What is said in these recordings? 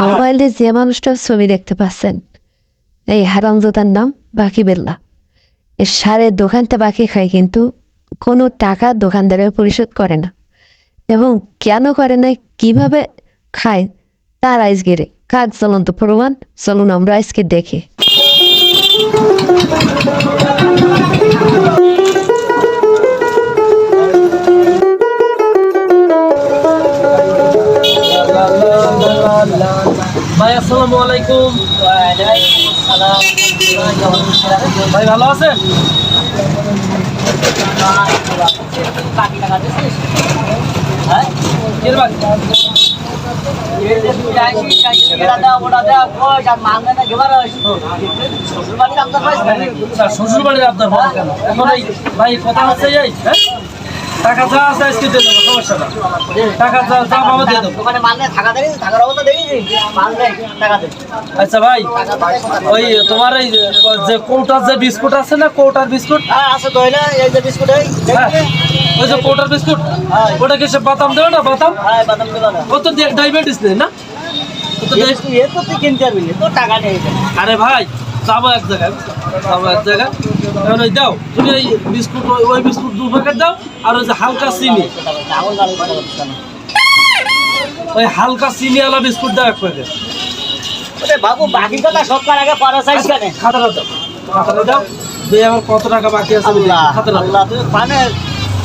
মোবাইলে যে মানুষটার ছবি দেখতে পাচ্ছেন এই হারামজাদার নাম বাকি বেল্লা এর সারের দোকানটা বাকি খায় কিন্তু কোনো টাকা দোকানদারের পরিশোধ করে না এবং কেন করে না কীভাবে খায়, তার আজকে রে কাজ চলন্ত প্রমাণ চলুন আমরা আজকে দেখি। ভাই, ভালো আছেন? শ্বশুর বাড়ির আপনার এখন এই ভাই কথা হচ্ছে এই হ্যাঁ? টাকা যা আছে আজকে দিয়ে দেবো সমস্যা না। টাকা যা যা পাবো দিয়ে দেবো। আচ্ছা ভাই ওই তোমার এই যে কৌটার যে বিস্কুট আছে না কৌটার বিস্কুট? হ্যাঁ ওই যে কৌটার বিস্কুট ওটা কি সে বাদাম দেবে না বাদাম? ও তো ডায়াবেটিস নেই না? ও তো ডায়াবেটিস আরে ভাই যাব এক জায়গায় যাব এক জায়গায়। ওই দাও তুমি ওই বিস্কুট ওই- বিস্কুট দু প্যাকেট দাও আর ওই যে হালকা চিনি। ওই হালকা চিনি আলা বিস্কুট দাও এক প্যাকেট বাবু বাকি কথা সরকার আগে পরে চাইছ কেন? খাতাটা দাও। খাতাটা দাও। দিয়ে আমার কত টাকা বাকি আছে খাতাটা পানে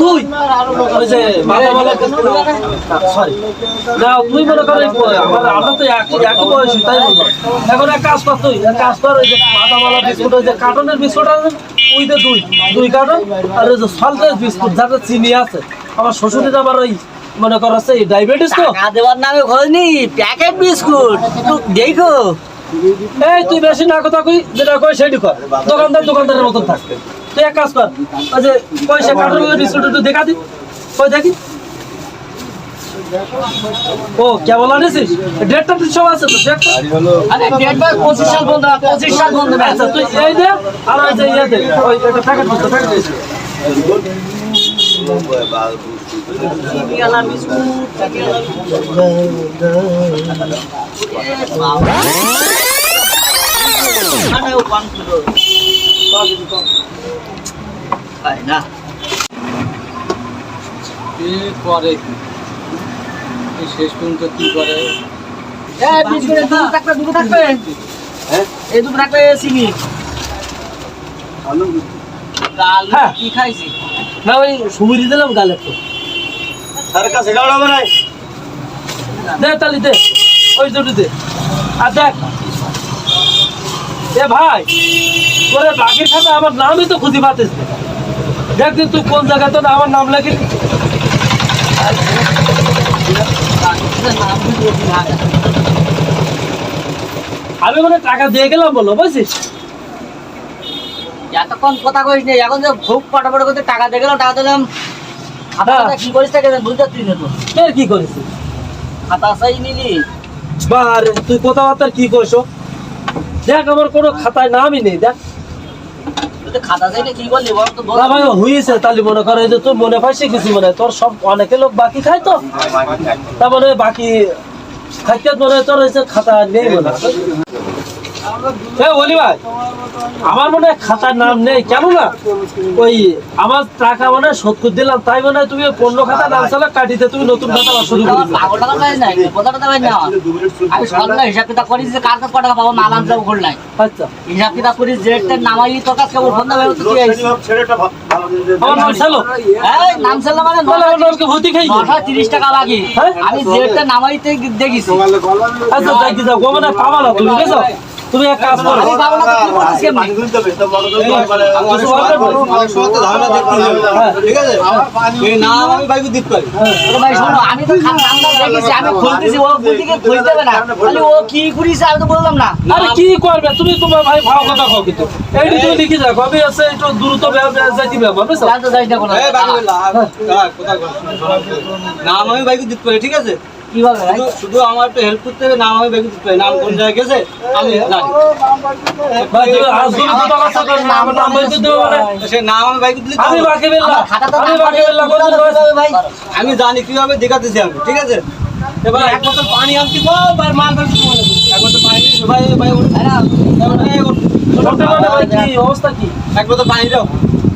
তুই! ওই যে বাবা বলে সরি না তুই মনে কর আমার তো এক বয়সী তাই বলব এখন এক কাজ কর তুই এক কাজ কর ওই যে বিস্কুট ওই যে কার্টনের বিস্কুট আছে না, ওই যে দুই। দুই কার্টন আর ওই যে সল্টের বিস্কুট যাতে চিনি আছে। আমার শ্বশুরের আবার ওই মনে কর আছে ডায়াবেটিস তো। দেওয়ার নামে খোঁজ নি প্যাকেট বিস্কুট। একটু দেখো। এই তুই বেশি না কথা কই যেটা কই সেটি কর। দোকানদার দোকানদারের মতন থাকবে তুই এক কাজ কর ওই যে পয়সা কার্টনের বিস্কুট একটু দেখা দি কই দেখি? ও কেবল আনিসিস ডেটটা তুই সব আছে তো ডেটটা আরে ডেট সাল বন্ধ পঁচিশ সাল বন্ধ আচ্ছা তুই এই দে আর ওই যে ইয়ে দে ওই একটা প্যাকেট দিতে প্যাকেট দিস চিনিওয়ালা বিস্কুট চিনিওয়ালা আরে ও পান কিলো তাই না? কি করে? এই শেষ পর্যন্ত কি করে? এ বিস্কুট দুটো থাকবে দুটো থাকবে এই দুটো থাকবে চিনি গাল হ্যাঁ। কি দিলাম গালে একটু। দে তালি দে ওই দুটো দে। আর দেখ। এ ভাই তোরে বাকির খাতা আমার নামই তো খুঁজে পাতিস না। দেখ দিন তুই কোন জায়গায় তো আমার নাম লেখি আমি মানে টাকা দিয়ে গেলাম বলো বুঝছিস? এতক্ষণ কথা কইস নি এখন যে খুব পটাপট করতে টাকা দিয়ে গেলাম টাকা দিলাম। হ্যাঁ। কি করিস বুঝতে তুই না তো। কি করেছিস? খাতা সাই নিলি। বারে তুই কথাবার্তা কি করছ দেখ আমার কোনো খাতায় নামই নেই দেখ। না ভাই হয়েছে তাহলে মনে করে যে তুই মনে পাইছে কিছু মনে। তোর সব অনেকে লোক বাকি খায় তো। তার মানে বাকি খাইতে তোর হয়েছে খাতা নেই মনে হয়। হ্যাঁ ভাই আমার মনে হয় খাতার নাম নেই কেন না ওই আমার টাকা মনে হয় শোধ করে দিলাম তাই মনে হয় তুমি পণ্য খাতা নাম চালা কাটিতে তুমি নতুন খাতা শুরু করে না আমার। আমি সকালে হিসাব কিতাব করি যে কার কত টাকা পাবো মাল আনতে ভুল নাই আচ্ছা হিসাব কিতাব করি যে নামাই তোর কাছে কেবল ফোন দেবে তো তুই আইছিস। আমার নাম ছিল এই, নাম ছিল মানে বলে আমার খাই নশো তিরিশ টাকা লাগি হ্যাঁ? আমি নামাইতে দেখেছি আচ্ছা যাই কি যাও গোমনে পাবা না তুমি বুঝেছ তুমি এক কাজ করো। আমি তো আমি? তো খুলতেছি, ও খুলতে খুলতে না। ও কি করিস আমি তো বললাম না। আরে কি করবে? তুমি তোমার ভাই ভাও কথা কও কিন্তু। তুমি লিখে যাও কবে আছে একটু দ্রুত যাইতে ব্যাপার বুঝছ? যাই তো না আমি বাইকে দিতে পারি ঠিক আছে? কি বলবে ভাই? শুধু- আমার একটু হেল্প করতে হবে নাম আমি বাইকে দিতে নাম কোন জায়গায় গেছে? আমি আর আমি জানি কীভাবে দেখাতেছি আমি ঠিক আছে? এবার এক বোতল পানি আনতে গো ভাই মাল এক বোতল পানি ভাই ভাই অবস্থা কি? এক বোতল পানি দাও। আরে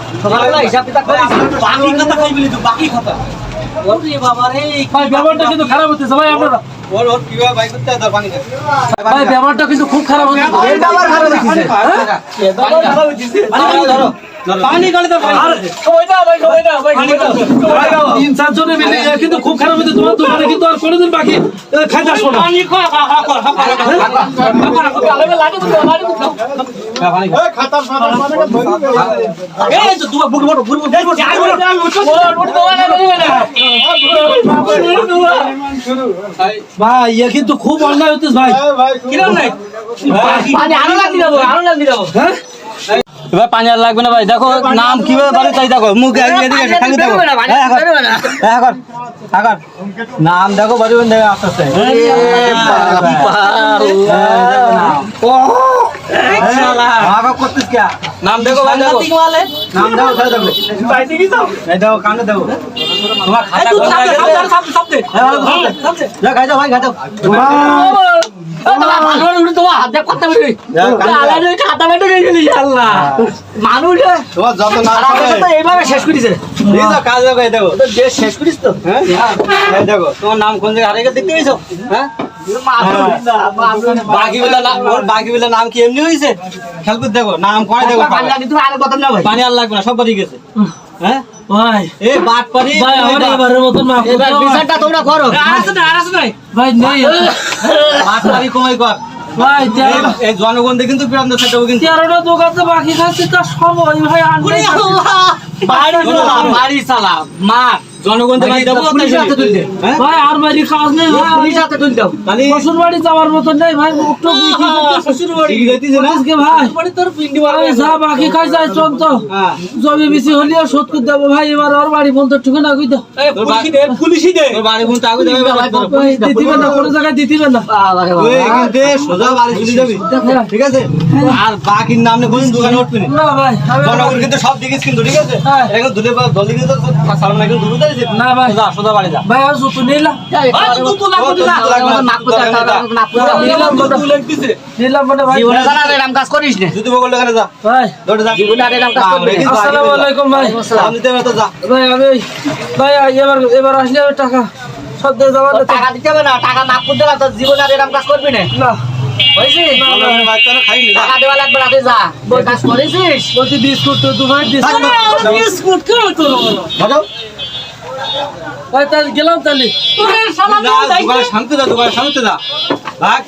ব্যবহারটা কিন্তু হয় খুব খারাপ সময়টা তিন চার জনে মিলে কিন্তু খুব খারাপ হতে তোমার দোকানে কিন্তু আর কোনোদিন বাকি খাইতে আসব না ভাই এ কিন্তু খুব অন্যায় হতেছে ভাই কিরম নাই আরও আরও। হ্যাঁ এবার পানি আর লাগবে না ভাই দেখো নাম কীভাবে বাড়ি তাই দেখো মুখ খালি দেখো হ্যাঁ। হ্যাঁ। নাম দেখো বাড়ি আস্তে আস্তে এই দেখো নাম। নাম দেখো ভাই দেখো সাংঘাতিক মালে। নাম দেখো খালি দেখো এই দেখো কানে দেখো তোমার খাতা কোন? হ্যাঁ, ভালো করে সামনে। যা, খাই যাও ভাই খাই যাও ও তোমার ভালোর উঠে তোমার হাত দিয়ে কথা বেরোয়। যা, কানে আল্লাহ যাও। রে, খাতা বেটে গেছে গেলি, আল্লাহ। মানুষ রে, তোমার যত নাম আর আমাকে তো এইভাবে শেষ করেছে। এই কাজ দেখো এই দেখো তো দেশ শেষ করিস তো। হ্যাঁ দেখো তোমার নাম কোন জায়গায় হারিয়ে গেছে দেখতে পেয়েছ হ্যাঁ নাম কি এমনি হয়েছে দেখো নাম করে দেখো পানি আর লাগবে না সব বাড়ি গেছে। হ্যাঁ? ভাই। এই বাট পানি ভাই আমার এবারের মতন মাফ করতে এবার বিচারটা তোমরা করো। ভাই নেই বাট পানি কমাই কর। ভাই এই- জনগণ বিরাম দিচ্ছে কিন্তু তেরোটা দোকানে বাকি খাচ্ছি তা সব ওই ভাই বাড়ি বাড়ি চালা, মার। জনগণ দিয়ে দেবো পুলিশ হাতে তুলতে। হ্যাঁ? ভাই আর বাড়ি কাজ নেই পুলিশ হাতে তুলতে হবে। তাহলে শ্বশুর বাড়ি যাওয়ার মতন নেই ভাই মুখটা শ্বশুর বাড়ি ঠিক না? আজকে ভাই। আমি যা বাকি খাই যাই চল তো। হ্যাঁ। জমি বেশি হলেও শোধ করে দেবো ভাই এবার ওর বাড়ি বন্ধ ঠুকে না কই দাও তোর বাড়ি বোন আগে যাবে ভাই, ভাই দিতিবে না কোনো জায়গায় দিতিবে না। বাবা। রে বাবা। সোজা বাড়ি চলে যাবি। ঠিক আছে? আর বাকির নাম কোন দোকানে উঠবি না। না ভাই জনগণ কিন্তু সব দেখিস কিন্তু ঠিক আছে? হ্যাঁ। এখন দুলে জলদি কিন্তু সালাম না কিন্তু দুটো দিয়েছিস না ভাই। সোজা সোজা বাড়ি যা ভাই আর জুতো নিলাম জুতো লাগবে না। করতে হবে, মাপ করতে হবে। নিলাম মানে নিলাম মানে ভাই জীবনে জানা রে, এরম কাজ করিস না। যদি বগল এখানে যা ভাই দৌড়ে যা জীবনে আর এরম কাজ করবি আসসালামু আলাইকুম ভাই সালাম দিতে তো যা ভাই আমি ভাই এবার এবার আসলে আমি টাকা সব দিয়ে যাওয়ার টাকা দিতে হবে না, টাকা মাপ করতে তোর জীবনে আর এরম কাজ করবি না। না যা না, যা। বিস্কুট তো দু বিস্কুট বিস্কুট কেন করব বাজাও ভাই তাহলে গেলাম তাহলে শান্তি দা দোকানে শান্তি দা। ভাগ।